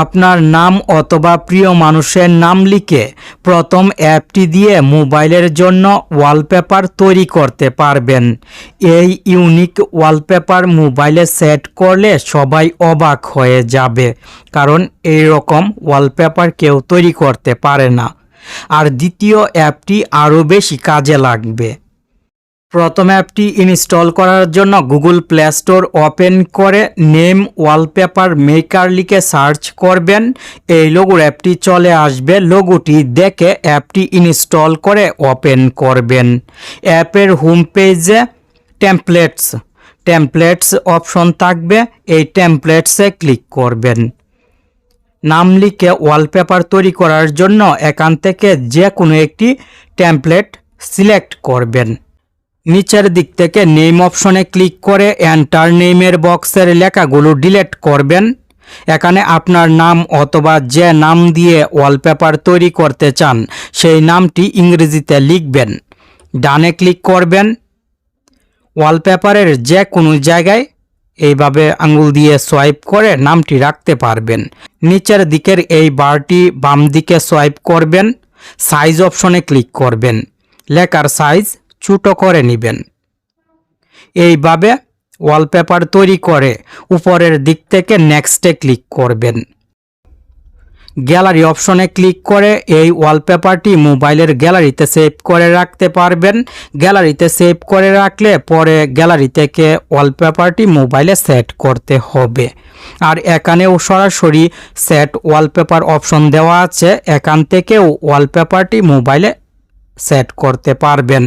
আপনার নাম অথবা প্রিয় মানুষের নাম লিখে প্রথম অ্যাপটি দিয়ে মোবাইলের জন্য ওয়ালপেপার তৈরি করতে পারবেন। এই ইউনিক ওয়ালপেপার মোবাইলে সেট করলে সবাই অবাক হয়ে যাবে, কারণ এই রকম ওয়ালপেপার কেউ তৈরি করতে পারে না। আর দ্বিতীয় অ্যাপটি আরও বেশি কাজে লাগবে। প্রথম অ্যাপটি ইনস্টল করার জন্য গুগল প্লে স্টোর ওপেন করে নেম ওয়ালপেপার মেকার লিখে সার্চ করবেন। এই লোগোর অ্যাপটি চলে আসবে। লোগোটি দেখে অ্যাপটি ইনস্টল করে ওপেন করবেন। অ্যাপের হোম পেজে টেমপ্লেটস টেমপ্লেটস অপশন থাকবে। এই টেমপ্লেটসে ক্লিক করবেন। নাম লিখে ওয়ালপেপার তৈরি করার জন্য এখান থেকে যে কোনো একটি টেমপ্লেট সিলেক্ট করবেন। নিচের দিক থেকে নেম অপশনে ক্লিক করে এন্টার নেমের বক্সের লেখাগুলো ডিলিট করবেন। এখানে আপনার নাম অথবা যে নাম দিয়ে ওয়ালপেপার তৈরি করতে চান, সেই নামটি ইংরেজিতে লিখবেন। ডানে ক্লিক করবেন। ওয়ালপেপারের যে কোনো জায়গায় এইভাবে আঙুল দিয়ে সোয়াইপ করে নামটি রাখতে পারবেন। নিচের দিকের এই বারটি বাম দিকে সোয়াইপ করবেন সাইজ অপশনে ক্লিক করবেন। লেখার সাইজ ছোটো করে নেবেন। এইভাবে ওয়ালপেপার তৈরি করে উপরের দিক থেকে নেক্সটে ক্লিক করবেন। গ্যালারি অপশনে ক্লিক করে এই ওয়ালপেপারটি মোবাইলের গ্যালারিতে সেভ করে রাখতে পারবেন। গ্যালারিতে সেভ করে রাখলে পরে গ্যালারি থেকে ওয়ালপেপারটি মোবাইলে সেট করতে হবে। আর এখানেও সরাসরি সেট ওয়ালপেপার অপশন দেওয়া আছে। এখান থেকেও ওয়ালপেপারটি মোবাইলে সেট করতে পারবেন।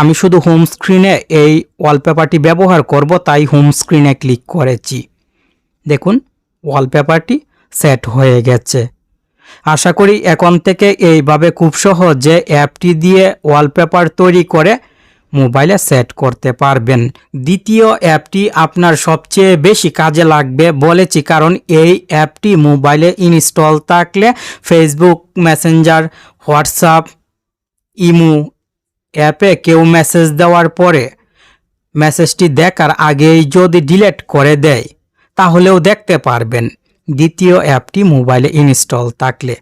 আমি শুধু হোম স্ক্রিনে এই ওয়ালপেপারটি ব্যবহার করব, তাই হোম স্ক্রিনে ক্লিক করেছি। দেখুন ওয়ালপেপারটি সেট হয়ে গেছে। আশা করি এখন থেকে এইভাবে খুব সহজে অ্যাপটি দিয়ে ওয়ালপেপার তৈরি করে মোবাইলে সেট করতে পারবেন। দ্বিতীয় অ্যাপটি আপনার সবচেয়ে বেশি কাজে লাগবে বলেছি, কারণ এই অ্যাপটি মোবাইলে ইনস্টল থাকলে ফেসবুক মেসেঞ্জার হোয়াটসঅ্যাপ ইমো অ্যাপে কেউ মেসেজ দেওয়ার পরে মেসেজটি দেখার আগেই যদি ডিলিট করে দেয়, তাহলেও দেখতে পারবেন দ্বিতীয় অ্যাপটি মোবাইলে ইনস্টল থাকলে।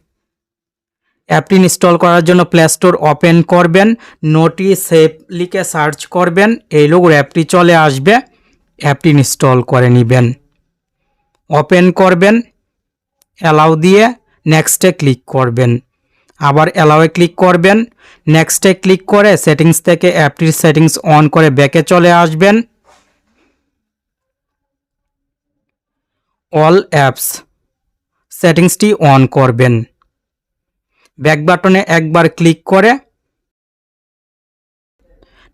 অ্যাপটি ইনস্টল করার জন্য প্লে স্টোর ওপেন করবেন নোটি সেভ লিখে সার্চ করবেন, এই লোগোর অ্যাপটি চলে আসবে, অ্যাপটি ইনস্টল করে নেবেন। ওপেন করবেন অ্যালাউ দিয়ে নেক্সটে ক্লিক করবেন। আবার অ্যালাউয়ে ক্লিক করবেন। নেক্সটে ক্লিক করে সেটিংস থেকে অ্যাপটির সেটিংস অন করে ব্যাকে চলে আসবেন। অল অ্যাপস সেটিংসটি অন করবেন। ব্যাক বাটনে একবার ক্লিক করে।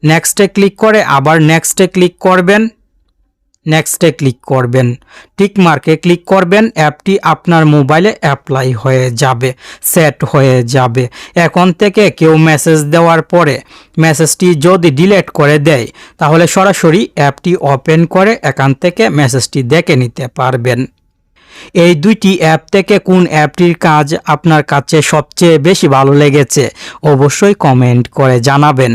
নেক্সটে ক্লিক করে আবার নেক্সটে ক্লিক করবেন। নেক্সটে ক্লিক করবেন। টিক মার্কে ক্লিক করবেন, অ্যাপটি আপনার মোবাইলে অ্যাপ্লাই হয়ে যাবে সেট হয়ে যাবে। এখন থেকে কেউ মেসেজ দেওয়ার পরে মেসেজটি যদি ডিলিট করে দেয়, তাহলে সরাসরি অ্যাপটি ওপেন করে এখান থেকে মেসেজটি দেখে নিতে পারবেন। এই দুইটি অ্যাপ থেকে কোন অ্যাপটির কাজ আপনার কাছে সবচেয়ে বেশি ভালো লেগেছে, অবশ্যই কমেন্ট করে জানাবেন।